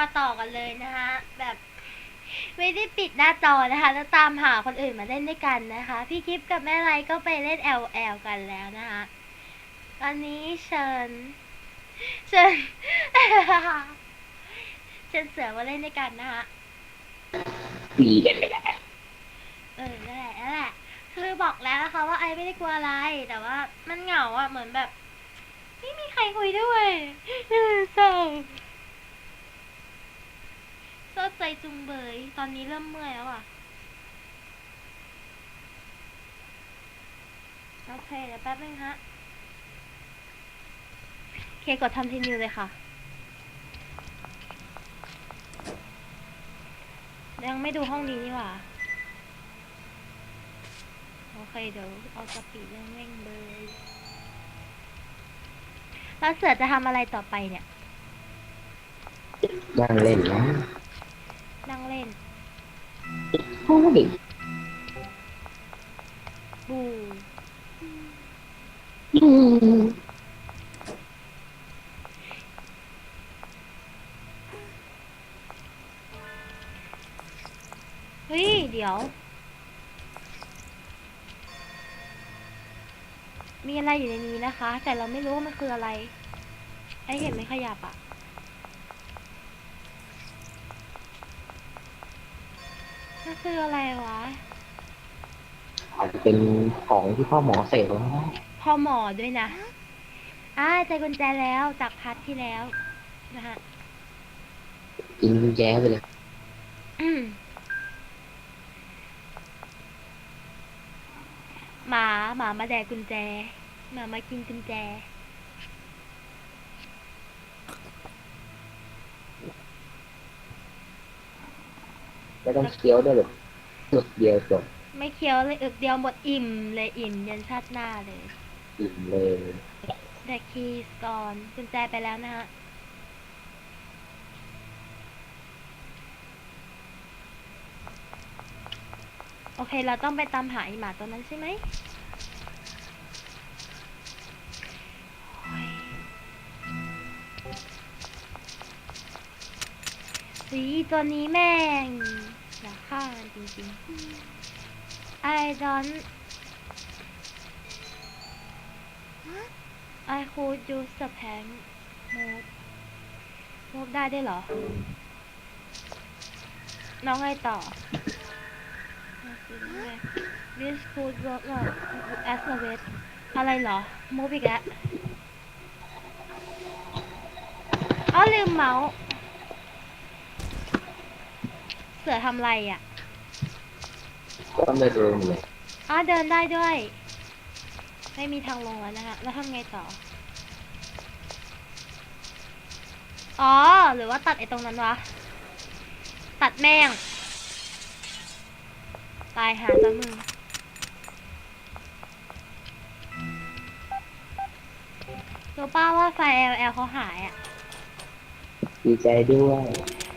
มาต่อกันเลยนะคะ แบบไม่ได้ปิดหน้าจอนะคะ แล้วตามหาคนอื่นมาเล่นด้วยกันนะคะ พี่กิฟกับแม่ไรก็ไปเล่น L L กันแล้วนะคะตอนนี้เชิญ เชิญเชิญเสือมาเล่นด้วยกันนะคะดีกันไปแล้วเออนั่นแหละนั่นแหละ คือบอกแล้วนะคะว่าไอไม่ได้กลัวอะไร แต่ว่ามันเหงาอะเหมือนแบบ ไม่มีใครคุยด้วยเออเศร้า เศร้าใจจุงเบย ตอนนี้เริ่มเมื่อยแล้วอะ โอเคเดี๋ยวแป๊บนึงฮะ เคกดทำทีนิวเลยค่ะ ยังไม่ดูห้องนี้นี่หว่า โอเคเดี๋ยวเอาสปีดเร่งๆเลย แล้วเสือจะทำอะไรต่อไปเนี่ยนั่งเล่นนะ เล่นโอ้ยบูอืมเฮ้ย เดี๋ยว มีอะไรอยู่ในนี้นะคะ แต่เราไม่รู้ว่ามันคืออะไร ไอเห็นไหมขยับอะมัน คืออะไรวะ อาจจะเป็นของที่พ่อหมอเสกแล้วนะพอหมอด้วยนะอ่าใจกุญแจแล้วจากพัดที่แล้วนะคะกินกุญแจไปเลยอืมหมาหมามาแดกกุญแจหมามากินกุญแจ ไม่ต้องเคี้ยวด้วยหรอกหยุดเดียวจบไม่เคี้ยวเลยอึกเดียวหมดอิ่มเลยอิ่มยันชาติหน้าเลยอิ่มเลยแต่คีย์ก่อนกุญแจไปแล้วนะฮะโอเค เราต้องไปตามหาไอหมาตัวนั้นใช่ไหมโอ้ยสีตัวนี้แม่งอยาก ฆ่ามันจริงๆ I don't I could use the plank move move ได้ได้วยเหรอ น้องไงต่อ This could work well as a way อะไรเหรอ move อีกแล้วเอาลืมเมาส์ เสือทำไรอะก็ไม่รู้เลยอ๋อเดินได้ด้วย ไม่มีทางลงแล้วนะคะแล้วทำไงต่อ อ๋อ หรือว่าตัดไอ้ตรงนั้นวะ ตัดแม่ง ตายหาซะมึงรู้ป้าว่าไฟ LL เขาหายอะดีใจด้วย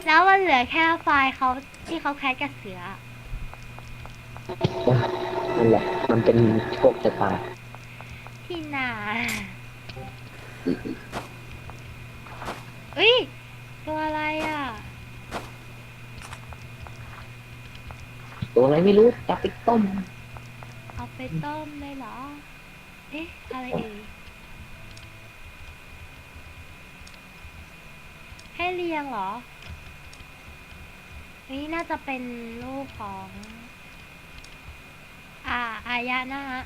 แล้วมันเหลือแค่ไฟล์เขา ที่เขาแคสกับเสือ นั่นแหละ มันเป็นโชคชะตาที่นาเอ้ย ตัวอะไรอะ ตัวอะไรไม่รู้จับไปต้ม เอาไปต้มเลยเหรอ เอ๊ะ อะไรเอ่ยให้เรียงเหรอ นี่น่าจะเป็นลูกของ อ่า อายะนะฮะ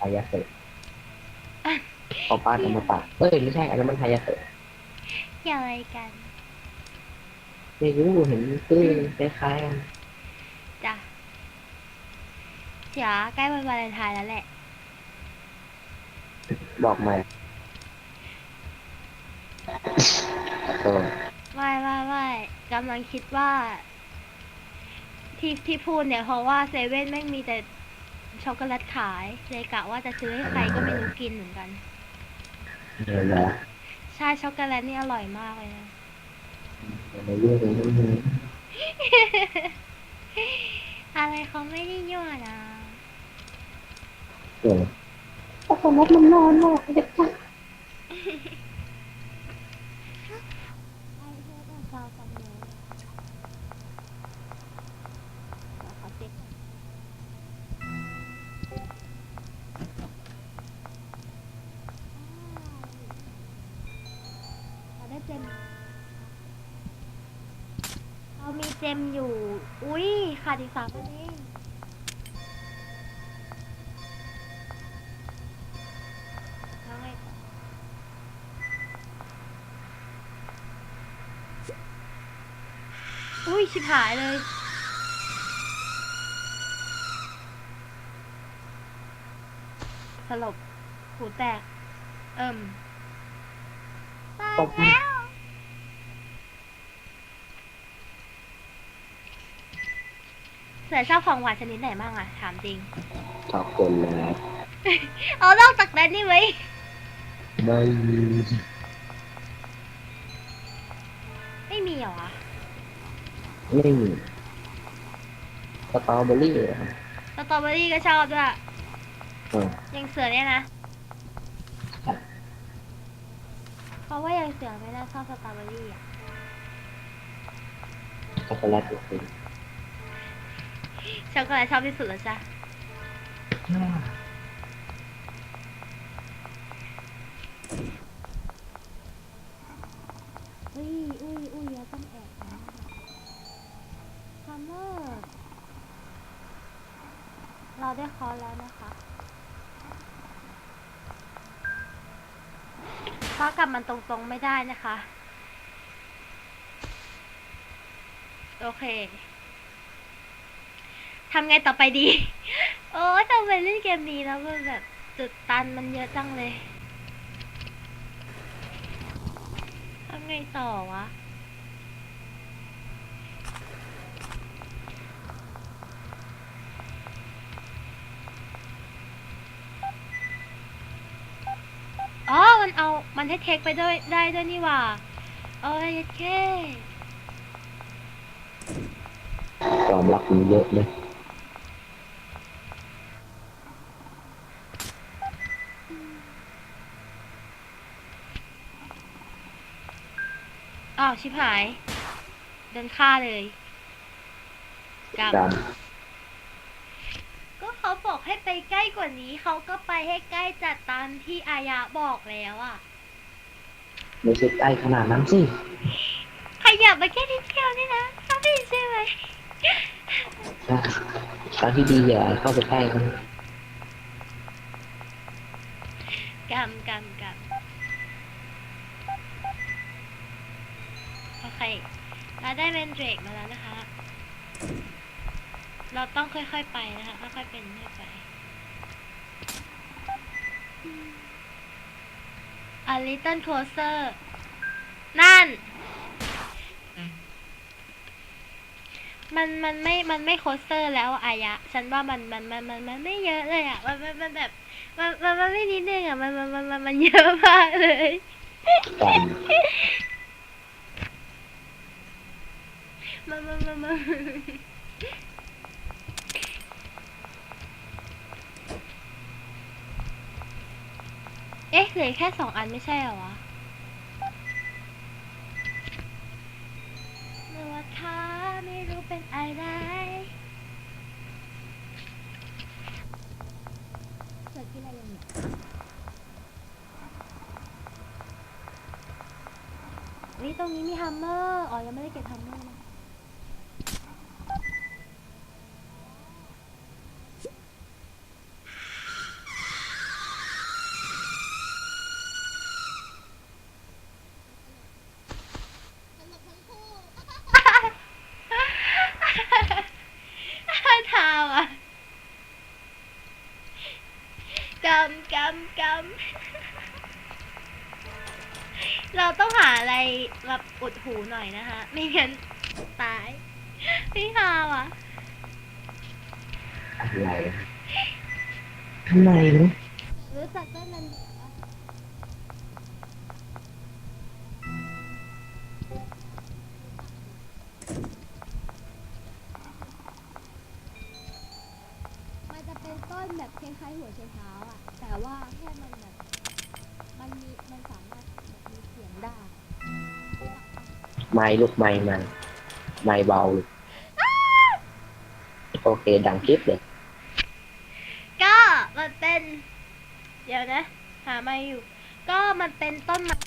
ฮายาเสะเอาปลาธรรมตะเอ้ยไม่ใช่อันนั้นมันฮายาเสะเกี่ยวอะไรกันไม่รู้เห็นตื้อคล้ายๆกันจ้ะเดี๋ยวใกล้วันวาเลนไทน์แล้วแหละ บอกมาโอ้ไม่ไม่ไม่ กำลังคิดว่า ที่ที่พูดเนี่ย เพราะว่าเซเว่นแม่งมีแต่ช็อกโกแลตขายเลยกะว่าจะซื้อให้ใครก็ไม่รู้กินเหมือนกัน เดี๋ยวนะใช่ช็อกโกแลตนี่อร่อยมากเลยนะในเรื่องนี้อะไรเขาไม่ได้ยั่วนะเออแต่สมมติมันนอนมากเด็ก สามอันเองแล้วไงต่ออุ้ยชิบหายเลยสลบหูแตก เอิ่มตายตกมาแล้ว เสือชอบของหวานชนิดไหนบ้างอะถามจริง ชอบคนเลยเอานอกจากนั้นนี่ไว้ยไม่มีไม่มีเหรอวะไม่มีสตรอเบอรี่เหรอสตรอเบอรี่ก็ชอบด้วยเออยังเสือเนี่ยนะใช่เพราะว่ายังเสือไม่น่าชอบสตรอเบอรี่อะช็อกโกแลตก็คือ ช็อกโกแลตชอบที่สุดแล้วจ้ะอุ้ยอุ้ยอุ้ยเราต้องแอบนะซัมเมอร์เราได้คอแล้วนะคะเพราะกับมันตรงๆไม่ได้นะคะ โอเคำไงต่อไปดี โอ้ทำไมเล่นเกมนี้แล้วมันแบบจุดตันมันเยอะจังเลยทำไงต่อวะ อ๋อ มันเอา มันให้เทคไปด้วยได้ด้วยนี่ว่าโอ้ยเคยอมรับมีเยอะเลยาวชิบหายเดินฆ่าเลยกลับการก็เขาบอกให้ไปใกล้กว่านี้ เขาก็ไปให้ใกล้จัดตามที่อายะบอกแล้วอะไม่ใช่ใกล้ขนาดนั้นสิ ขยับมาแค่นิดเดียวนี่นะเขาไม่ใช่ไหมทางที่ดีอย่าเข้าไปใกล้มันกำกำกำโอ เคเราได้เมนเดรกมาแล้วนะคะ เราต้องค่อยๆไปนะคะ ค่อยๆเป็นค่อยไปอ A little closer นั่น มันมันไม่ มันไม่โคสเตอร์แล้วอายะ ฉันว่ามันมันมันมันมันไม่เยอะเลยอะ มันมันมันแบบมันมันมันไม่นิดนึงอะ มันมันมันมันมันเยอะมากเลย กามันมันมันมันเอ๊ะเหลือแค่สองอันไม่ใช่เหรอวะเมื่อว่าท้าไม่รู้เป็นอะไรเกิดที่อะไรยังเนี่ยวิตรงนี้มีฮัมเมอร์ อ๋อ ยังไม่ได้เก็บฮัมเมอร์นะ ทาวอะ กำกำกำเราต้องหาอะไรแบบอุดหูหน่อยนะคะ ไม่งั้นตายพี่ทาวอะอะไรทำไมนะรู้จักต้นมันเหรอมันจะเป็นต้นแบบคล้ายๆหัวไชเท้าอะ แต่ว่าแค่มันแบบมันมีมันสามารถแบบมีเสียงได้ไม้ลูกไม้มัน ไม้เบาเลยโอเค ดังคลิปเลย ก็มันเป็น เดี๋ยวนะ หาไม่อยู่ ก็มันเป็นต้นไม้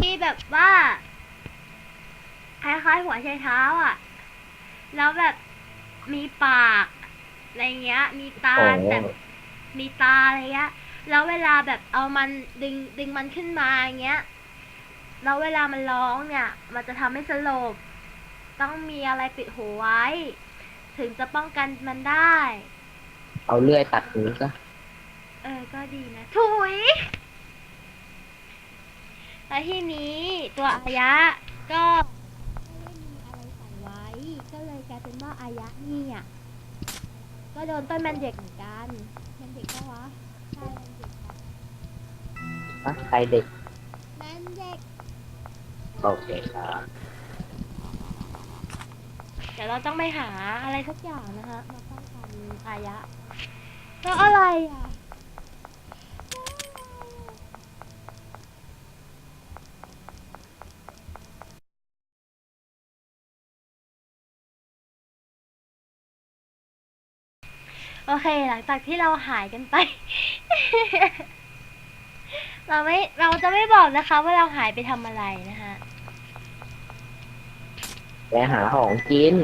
ที่แบบว่าคล้ายๆหัวไชเท้าอะ แล้วแบบมีปาก อะไรเงี้ย มีตาโอ้แบบ มีตาอะไรเงี้ย แล้วเวลาแบบเอามันดึงดึงมันขึ้นมาอย่างเงี้ย แล้วเวลามันร้องเนี่ย มันจะทำให้สลบ ต้องมีอะไรปิดหูไว้ ถึงจะป้องกันมันได้ เอาเลื่อยตัดหูซะเออ ก็ดีนะ ถุย แล้วทีนี้ตัวอายะก็ไม่ได้มีอะไรใส่ไว้ ก็เลยกลายเป็นว่าอายะนี่อะ ก็โดนต้นแมนเด็กเหมือนกันแมนเด็กก็วะใช่แมนเด็กครับนะใครเด็ก แมนเด็กโอเคครับเดี๋ยวเราต้องไปหาอะไรสักอย่างนะคะมาป้องกันอายะแล้วอะไรอะ โอเค หลังจากที่เราหายกันไป เราไม่ เราจะไม่บอกนะคะ ว่าเราหายไปทำอะไรนะคะไปหาของกิน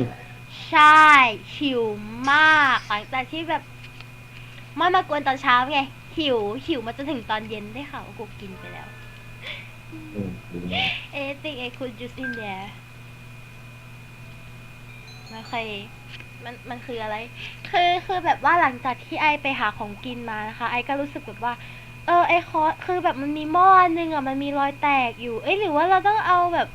ใช่หิวมาก หลังจากที่แบบไม่มากวนตอนเช้าไง หิว หิวมาจนถึงตอนเย็นได้ค่ะว่ากูกินไปแล้ว อืมดีมาก anything I could just in there มันเคยมันมันคืออะไร คือคือแบบว่าหลังจากที่ไอไปหาของกินมานะคะ ไอก็รู้สึกแบบว่า เออไอคอคือแบบมันมีหม้อนึงอะมันมีรอยแตกอยู่ เอ้ยหรือว่าเราต้องเอาแบบ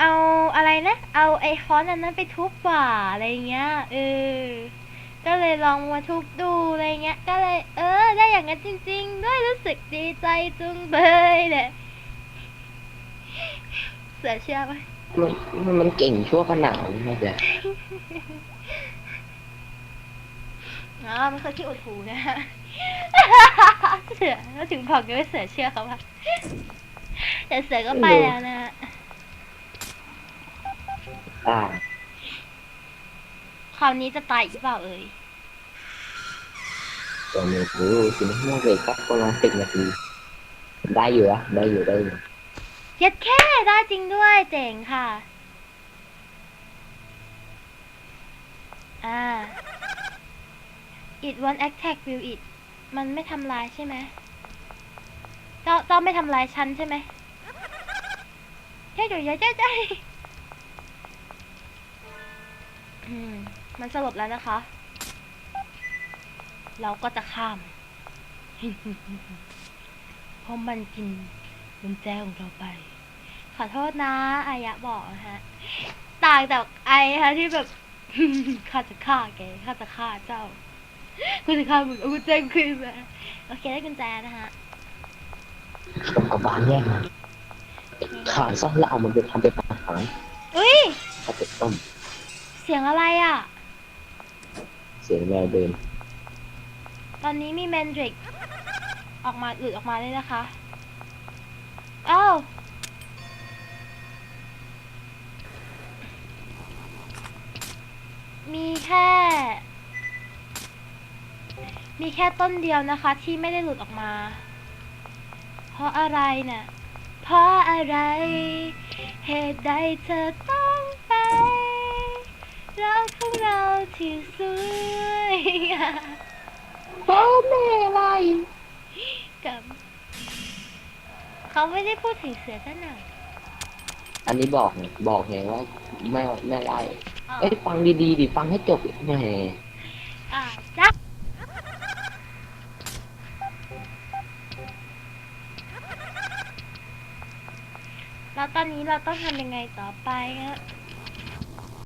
เอาอะไรนะ เอาไอคอนอันนั้นไปทุบบ่าอะไรเงี้ยเออก็เลยลองมาทุบดูอะไรเงี้ย ก็เลย เออ ได้อย่างนั้นจริง ๆ ด้วยรู้สึกดีใจจุงเบยเลย เสือเชื่อไหมมันมันมันเก่งชั่วขนาดนี้นะเจ๊อ๋อมันคือที่อุดหูนะฮะเสือแล้วถึงบอกกันว่าเสือเชื่อเขาปะแต่เสือก็ไปแล้วนะฮะอ่าคราวนี้จะตายอีกหรือเปล่าเอ่ยตัวนี้รู้สิมันเบรกสักประมาณสิบนาทีได้อยู่อะได้อยู่ได้อยู่ เย็ดแค่ได้จริงด้วยเจ๋งค่ะ อ่า it won't attack will it มันไม่ทำลายใช่ไหมเจ้าเจ้าไม่ทำลายฉันใช่ไหมใช่เดี๋ยวใช่ใช่อืมมันสลบแล้วนะคะ เราก็จะข้ามเพราะมันกิน กุญแจของเราไป ขอโทษนะอายะบอกนะฮะ ต่างจากไอฮะที่แบบ ข้าจะฆ่าแกข้าจะฆ่าเจ้ากูจะฆ่ามึงเอากุญแจกูคืนมาโอเคได้กุญแจนะฮะผมกับบานแย่งมันขายซะแล้วเอามันไปทำเป็นอาหารอุ้ยถ้าเป็นต้มเสียงอะไรอะ เสียงแมวเดิน ตอนนี้มีแมนดริก ออกมาอืดออกมาเลยนะคะเอ้ามีแค่ มีแค่ต้นเดียวนะคะ ที่ไม่ได้หลุดออกมา เพราะอะไรน่ะ เพราะอะไร เหตุใดเธอต้องไปรักของเราที่สวยงามพ่อแม่อะไร กับ เขาไม่ได้พูดถึงเสือซะหน่อยอันนี้บอกไงบอกไงว่าแม่แม่ไล่อ๋อเอ้ยฟังดีๆดิฟังให้จบแหมอ่าจ้ะแล้วตอนนี้เราต้องทำยังไงต่อไปฮะ